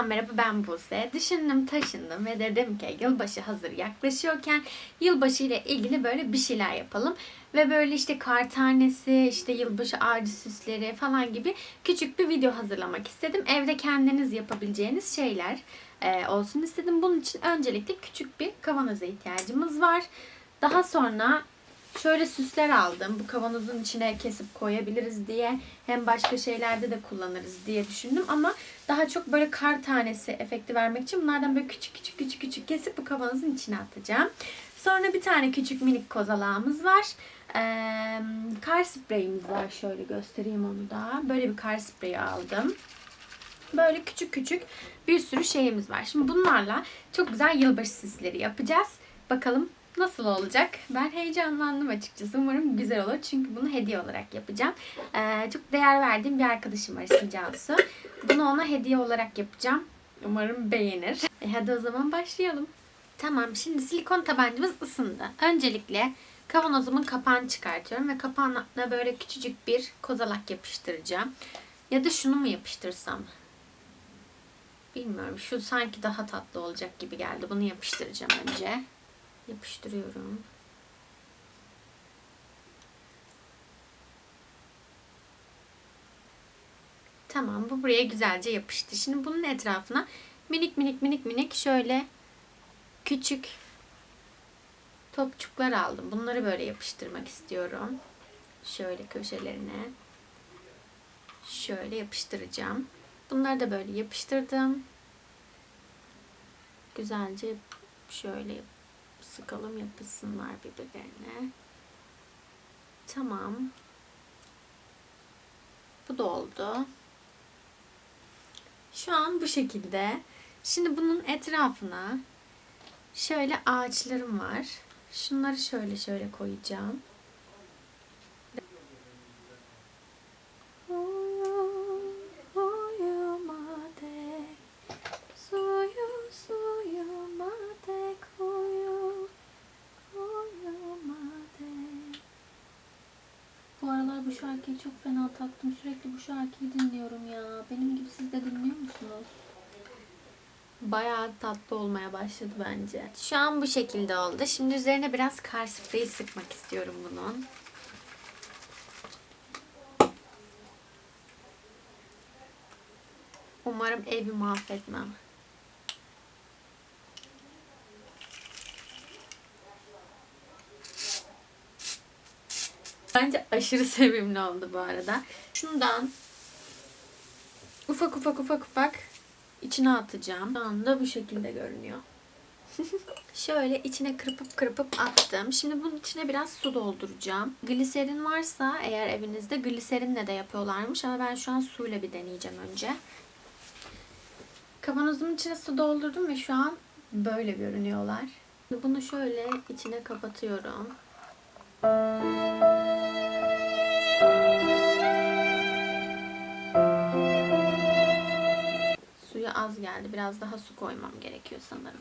Yeniden merhaba ben Buse. Düşündüm taşındım ve dedim ki yılbaşı hazır yaklaşıyorken yılbaşı ile ilgili böyle bir şeyler yapalım. Ve böyle işte kar tanesi, işte yılbaşı ağacı süsleri falan gibi küçük bir video hazırlamak istedim. Evde kendiniz yapabileceğiniz şeyler e, olsun istedim. Bunun için öncelikle küçük bir kavanoza ihtiyacımız var. Daha sonra Şöyle süsler aldım. Bu kavanozun içine kesip koyabiliriz diye. Hem başka şeylerde de kullanırız diye düşündüm. Ama daha çok böyle kar tanesi efekti vermek için bunlardan böyle küçük küçük küçük küçük kesip bu kavanozun içine atacağım. Sonra bir tane küçük minik kozalağımız var. Ee, kar spreyimiz var. Şöyle göstereyim onu da. Böyle bir kar spreyi aldım. Böyle küçük küçük bir sürü şeyimiz var. Şimdi bunlarla çok güzel yılbaşı süsleri yapacağız. Bakalım Nasıl olacak? Ben heyecanlandım açıkçası. Umarım güzel olur. Çünkü bunu hediye olarak yapacağım. Ee, çok değer verdiğim bir arkadaşım var ismi Cansu. Bunu ona hediye olarak yapacağım. Umarım beğenir. E hadi o zaman başlayalım. Tamam şimdi silikon tabancamız ısındı. Öncelikle kavanozumun kapağını çıkartıyorum ve kapağına böyle küçücük bir kozalak yapıştıracağım. Ya da şunu mu yapıştırsam? Bilmiyorum. Şu sanki daha tatlı olacak gibi geldi. Bunu yapıştıracağım önce yapıştırıyorum. Tamam bu buraya güzelce yapıştı. Şimdi bunun etrafına minik minik minik minik şöyle küçük topçuklar aldım. Bunları böyle yapıştırmak istiyorum. Şöyle köşelerine şöyle yapıştıracağım. Bunları da böyle yapıştırdım. Güzelce şöyle sıkalım yapışsınlar birbirlerine. Tamam. Bu da oldu. Şu an bu şekilde. Şimdi bunun etrafına şöyle ağaçlarım var. Şunları şöyle şöyle koyacağım. Çok fena taktım. Sürekli bu şarkıyı dinliyorum ya. Benim gibi siz de dinliyor musunuz? Bayağı tatlı olmaya başladı bence. Şu an bu şekilde oldu. Şimdi üzerine biraz kar spreyi sıkmak istiyorum bunun. Umarım evi mahvetmem. Bence aşırı sevimli oldu bu arada. Şundan ufak ufak ufak ufak içine atacağım. Şu anda bu şekilde görünüyor. Şöyle içine kırpıp kırpıp attım. Şimdi bunun içine biraz su dolduracağım. Gliserin varsa eğer evinizde gliserinle de yapıyorlarmış ama ben şu an suyla bir deneyeceğim önce. Kavanozumun içine su doldurdum ve şu an böyle görünüyorlar. Bunu şöyle içine kapatıyorum. Az geldi. Biraz daha su koymam gerekiyor sanırım.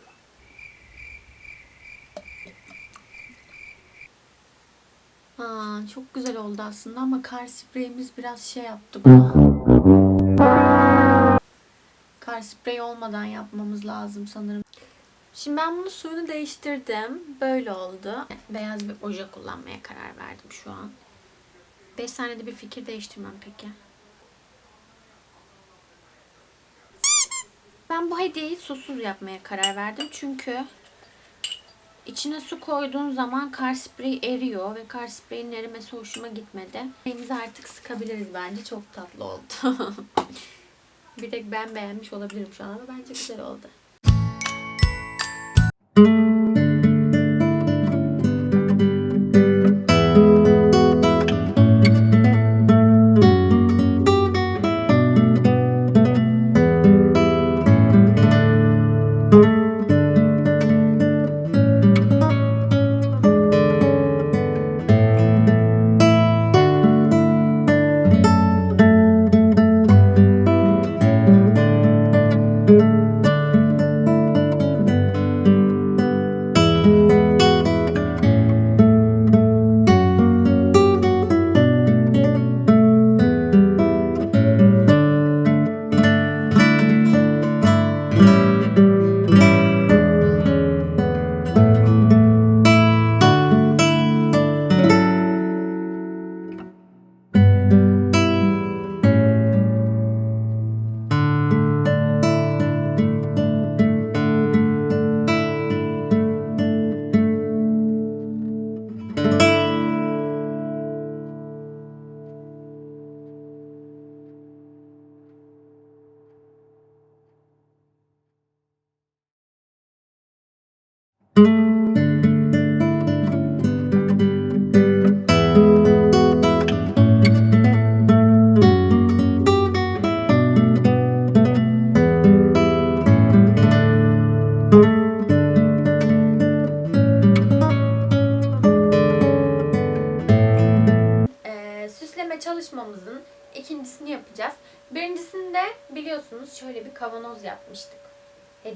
Aa, çok güzel oldu aslında ama kar spreyimiz biraz şey yaptı buna. Kar sprey olmadan yapmamız lazım sanırım. Şimdi ben bunu suyunu değiştirdim. Böyle oldu. Beyaz bir oje kullanmaya karar verdim şu an. 5 saniyede bir fikir değiştirmem peki. Ben bu hediyeyi susuz yapmaya karar verdim. Çünkü içine su koyduğun zaman kar spreyi eriyor ve kar spreyinin erimesi hoşuma gitmedi. Elimizi artık sıkabiliriz bence. Çok tatlı oldu. bir tek ben beğenmiş olabilirim şu an ama bence güzel oldu.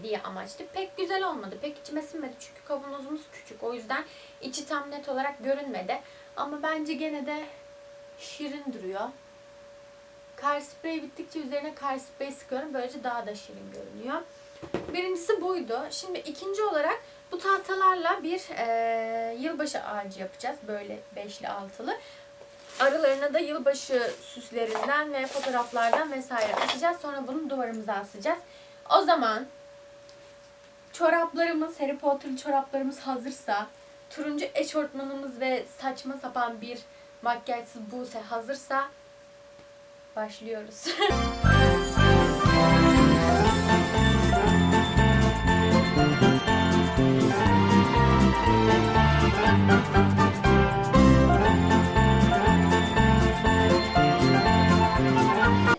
Hediye amaçlı. Pek güzel olmadı. Pek içime sinmedi çünkü kavanozumuz küçük. O yüzden içi tam net olarak görünmedi. Ama bence gene de şirin duruyor. Kar spreyi bittikçe üzerine kar spreyi sıkıyorum. Böylece daha da şirin görünüyor. Birincisi buydu. Şimdi ikinci olarak bu tahtalarla bir e, yılbaşı ağacı yapacağız. Böyle beşli altılı. Aralarına da yılbaşı süslerinden ve fotoğraflardan vesaire asacağız. Sonra bunu duvarımıza asacağız. O zaman çoraplarımız, Harry Potter çoraplarımız hazırsa, turuncu eşortmanımız ve saçma sapan bir makyajsız Buse hazırsa başlıyoruz.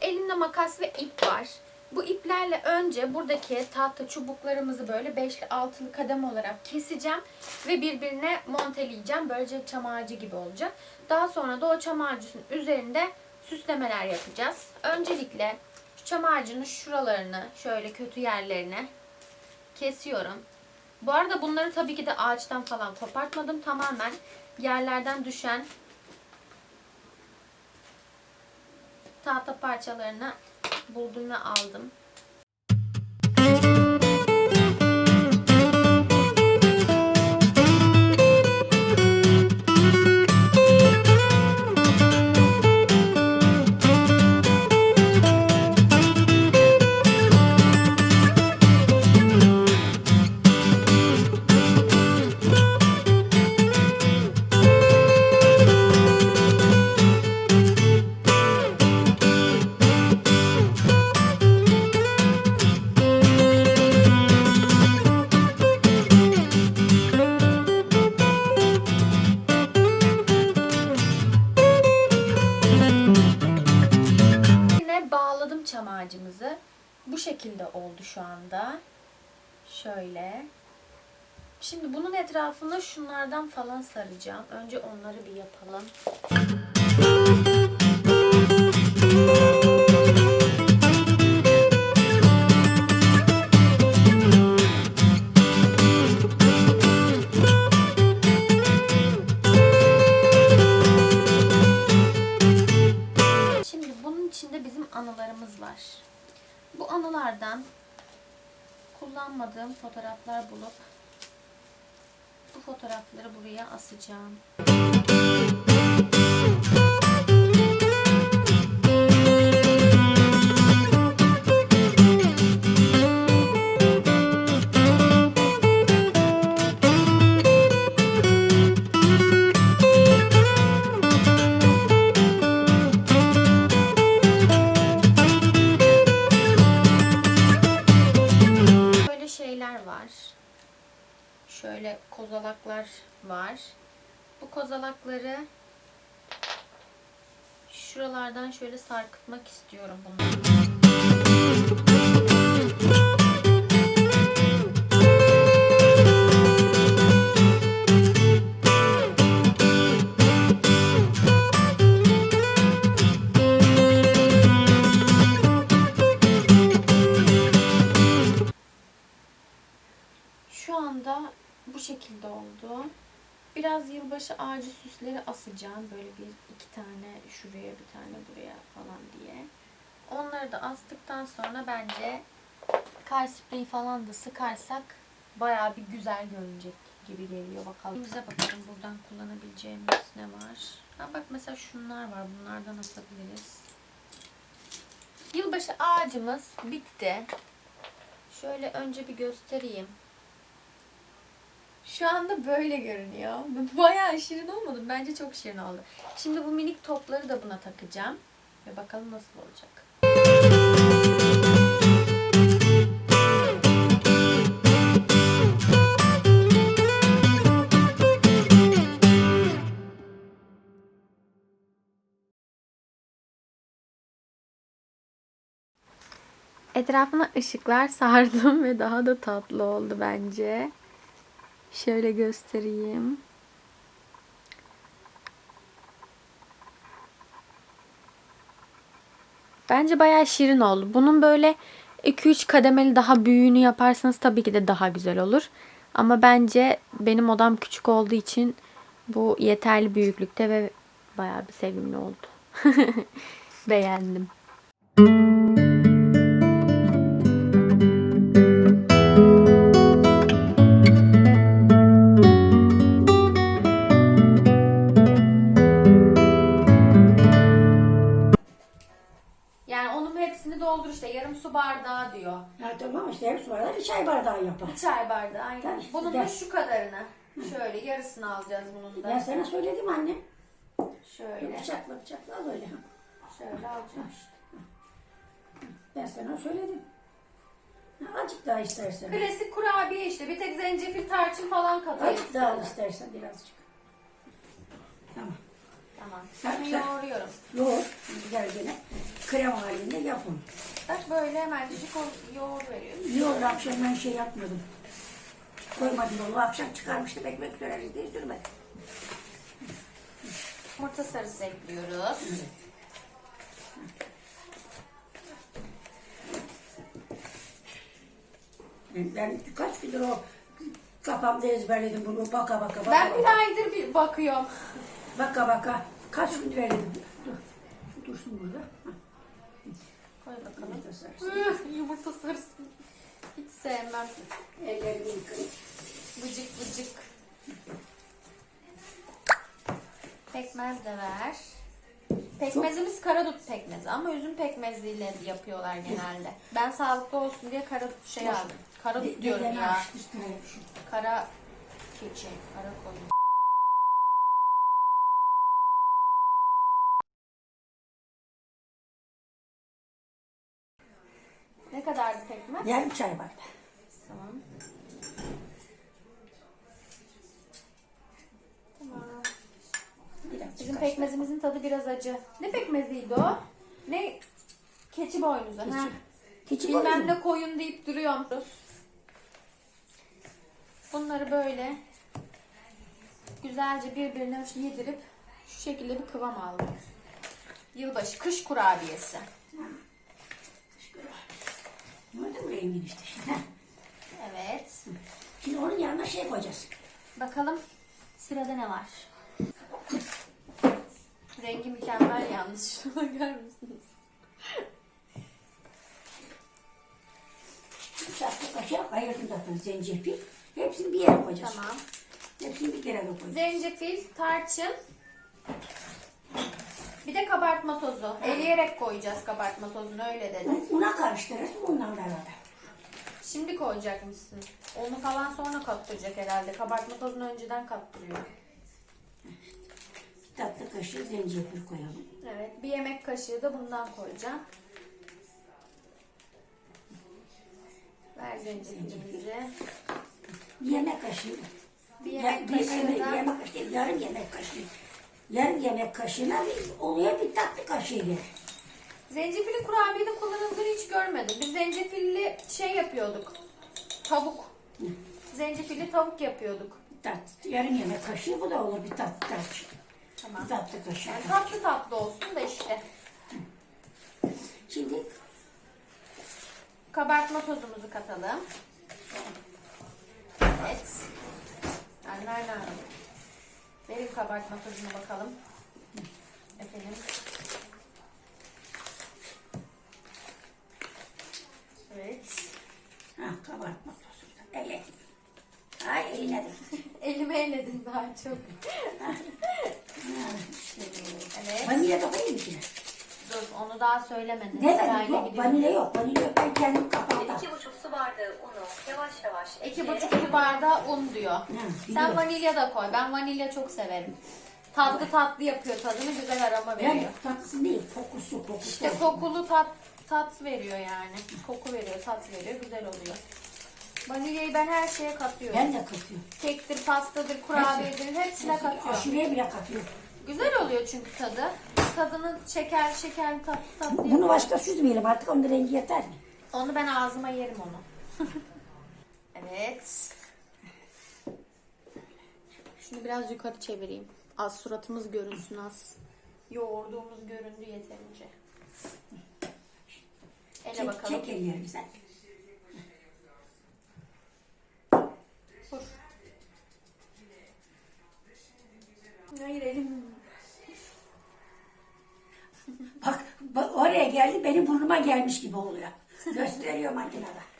Elimde makas ve ip var. Bu iplerle önce buradaki tahta çubuklarımızı böyle beşli altılı kadem olarak keseceğim ve birbirine monteleyeceğim. Böylece çam ağacı gibi olacak. Daha sonra da o çam ağacının üzerinde süslemeler yapacağız. Öncelikle şu çam ağacının şuralarını şöyle kötü yerlerine kesiyorum. Bu arada bunları tabii ki de ağaçtan falan kopartmadım. Tamamen yerlerden düşen tahta parçalarını buldum ve aldım. Şimdi bunun etrafına şunlardan falan saracağım. Önce onları bir yapalım. Asacağım. Şöyle sarkıtmak istiyorum bunu. Şu anda bu şekilde oldu. Biraz yılbaşı ağacı süsleri asacağım. Böyle bir iki tane şuraya bir tane buraya falan diye. Onları da astıktan sonra bence kar spreyi falan da sıkarsak bayağı bir güzel görünecek gibi geliyor bakalım. Bize bakalım buradan kullanabileceğimiz ne var. Ha bak mesela şunlar var. Bunlardan asabiliriz. Yılbaşı ağacımız bitti. Şöyle önce bir göstereyim. Şu anda böyle görünüyor. Bayağı şirin olmadı. Bence çok şirin oldu. Şimdi bu minik topları da buna takacağım. Ve bakalım nasıl olacak. Etrafına ışıklar sardım ve daha da tatlı oldu bence. Şöyle göstereyim. Bence bayağı şirin oldu. Bunun böyle 2-3 kademeli daha büyüğünü yaparsanız tabii ki de daha güzel olur. Ama bence benim odam küçük olduğu için bu yeterli büyüklükte ve bayağı bir sevimli oldu. Beğendim. Yani işte da bir çay bardağı yapar. Bir çay bardağı aynen. Tabii, Bunun da şu kadarını. Şöyle yarısını alacağız bunun da. Ben sana söyledim anne. Şöyle. Bıçakla bıçakla al öyle. Şöyle alacağım işte. Ben sana söyledim. Azıcık daha istersen. Klasik kurabiye işte. Bir tek zencefil tarçın falan katıyor. Azıcık daha al istersen birazcık. Şimdi yoğuruyorum. Yoğur. Güzel gene. Krem halinde yapın. Bak böyle hemen cicik yoğur veriyoruz. Yoğur akşam ben şey yapmadım. Koymadım onu. Akşam çıkarmıştım ekmek süreriz diye sürmedim. Yumurta sarısı ekliyoruz. Ben, ben kaç gündür o kafamda ezberledim bunu baka baka baka Ben bir aydır bir bakıyorum. Baka baka. Kaç gündür ezberledim. Dur. Dursun burada. Ha, Koy bakalım. yumurta sarısı. Üh, Yumurta sarısı. Hiç sevmem. Ellerimi yıkayın. Vıcık vıcık. Pekmez de ver. Pekmezimiz karadut pekmezi ama üzüm pekmeziyle yapıyorlar genelde. Ben sağlıklı olsun diye karadut şey aldım. Karadut diyorum ya. Kara keçi, kara koyun. Ne kadardı pekmez? Yarım çay bardağı. Tamam. Tamam. Bizim pekmezimizin tadı biraz acı. Ne pekmeziydi o? Ne? Keçi boynuzu. Ha. Keçi Bilmem boynuzu. ne koyun deyip duruyorum. Bunları böyle güzelce birbirine yedirip şu şekilde bir kıvam aldım. Yılbaşı kış kurabiyesi. Gördün mü rengin işte şimdi. Evet. Şimdi onun yanına şey koyacağız. Bakalım sırada ne var? Rengi mükemmel yalnız. Şuna bakar mısınız? Tatlı kaşığı ayırdım zaten zencefil. Hepsini bir yere koyacağız. Tamam. Hepsini bir kere koyacağız. Zencefil, tarçın. Bir de kabartma tozu. Eleyerek koyacağız kabartma tozunu öyle dedi. Una karıştırırız bundan beraber. Şimdi koyacakmışsın. Onu falan sonra kattıracak herhalde. Kabartma tozunu önceden kattırıyor. Bir tatlı kaşığı zencefil koyalım. Evet. Bir yemek kaşığı da bundan koyacağım. Ver zencefilimizi. Bir yemek kaşığı. Bir Ya- yemek bir, kaşığı bir da yemek kaşığı yarım yemek kaşığı. Yarım yemek kaşığına bir, oluyor bir tatlı kaşığı yer. zencefilli kurabiyede kullanıldığını hiç görmedim. Biz zencefilli şey yapıyorduk. Tavuk. Zencefilli tavuk yapıyorduk. Bir tatlı, yarım yemek kaşığı bu da olur bir tatlı kaşığı. Tamam. Bir tatlı kaşığı. Yani tatlı tatlı olsun da işte. Şimdi Kabartma tozumuzu katalım. Evet. Anne anne. Verin kabartma tozuna bakalım. Efendim. Evet. ha, kabartma tozu ele. Ay de. Elime elledin daha çok. Ha, işte böyle. Evet. Vanilya da koyayım içine. Dur onu daha söylemedin. Ne Sırayla demek yok gidiyorum. vanilya yok. Vanilya yok ben kendim kafamda. İki buçuk su bardağı unu yavaş yavaş İki buçuk su bardağı un diyor. Sen biliyorum. vanilya da koy. Ben vanilya çok severim. Tatlı tatlı yapıyor tadını güzel aroma veriyor. Yani tatlısı değil kokusu kokusu. İşte kokulu tat tat veriyor yani. Koku veriyor, tat veriyor, güzel oluyor. Vanilyayı ben her şeye katıyorum. Ben de katıyorum. Kektir, pastadır, kurabiyedir hepsine katıyorum. Aşureye bile katıyorum. Güzel oluyor çünkü tadı. Tadını şeker, şekerli tatlı tatlı Bunu yapıyor. başka süzmeyelim artık onun rengi yeter mi? Onu ben ağzıma yerim onu. evet. Şunu biraz yukarı çevireyim. Az suratımız görünsün az. Yoğurduğumuz göründü yeterince. Ele Çek, bakalım. çek ellerini sen. Vur. Hayır elim. Bak, bak oraya geldi benim burnuma gelmiş gibi oluyor. Gösteriyor makinede.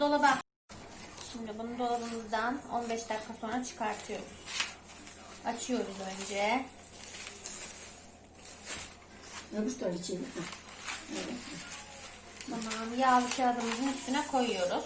Dolaba. Şimdi bunu dolabımızdan 15 dakika sonra çıkartıyoruz. Açıyoruz önce. İçeri. Ha. Evet. Tamam. Yağlı kağıdımızın üstüne koyuyoruz.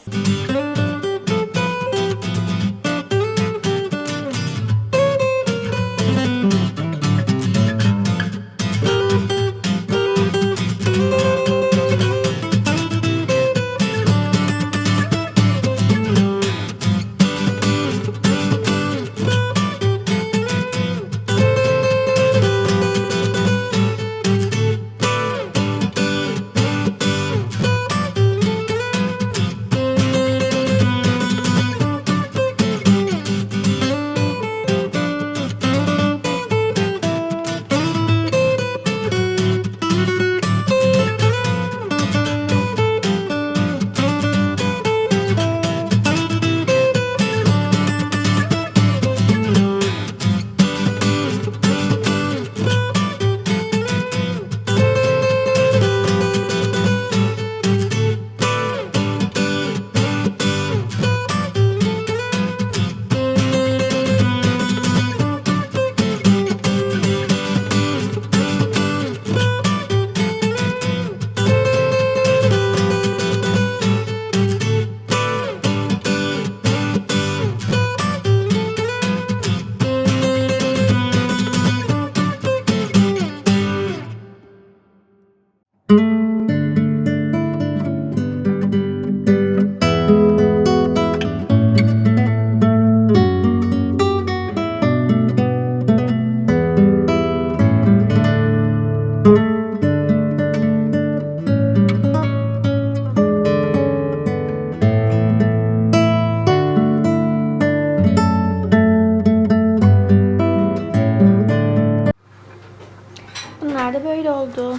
Bunlar da böyle oldu.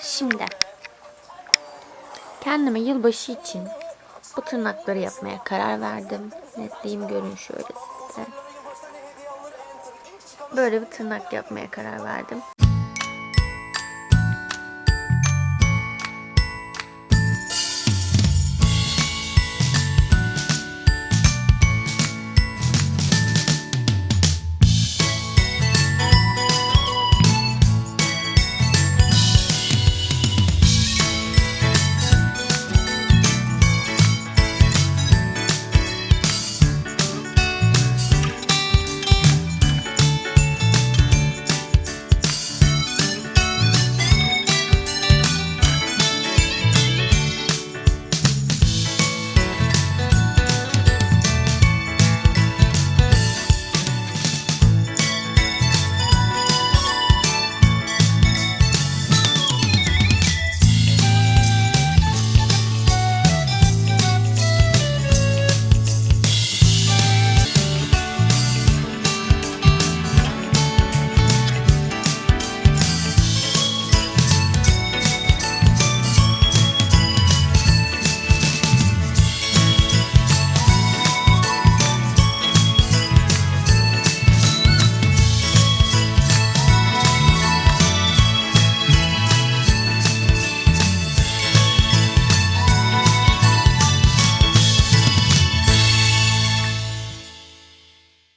Şimdi kendime yılbaşı için bu tırnakları yapmaya karar verdim. Netleyeyim görün şöyle size. Böyle bir tırnak yapmaya karar verdim.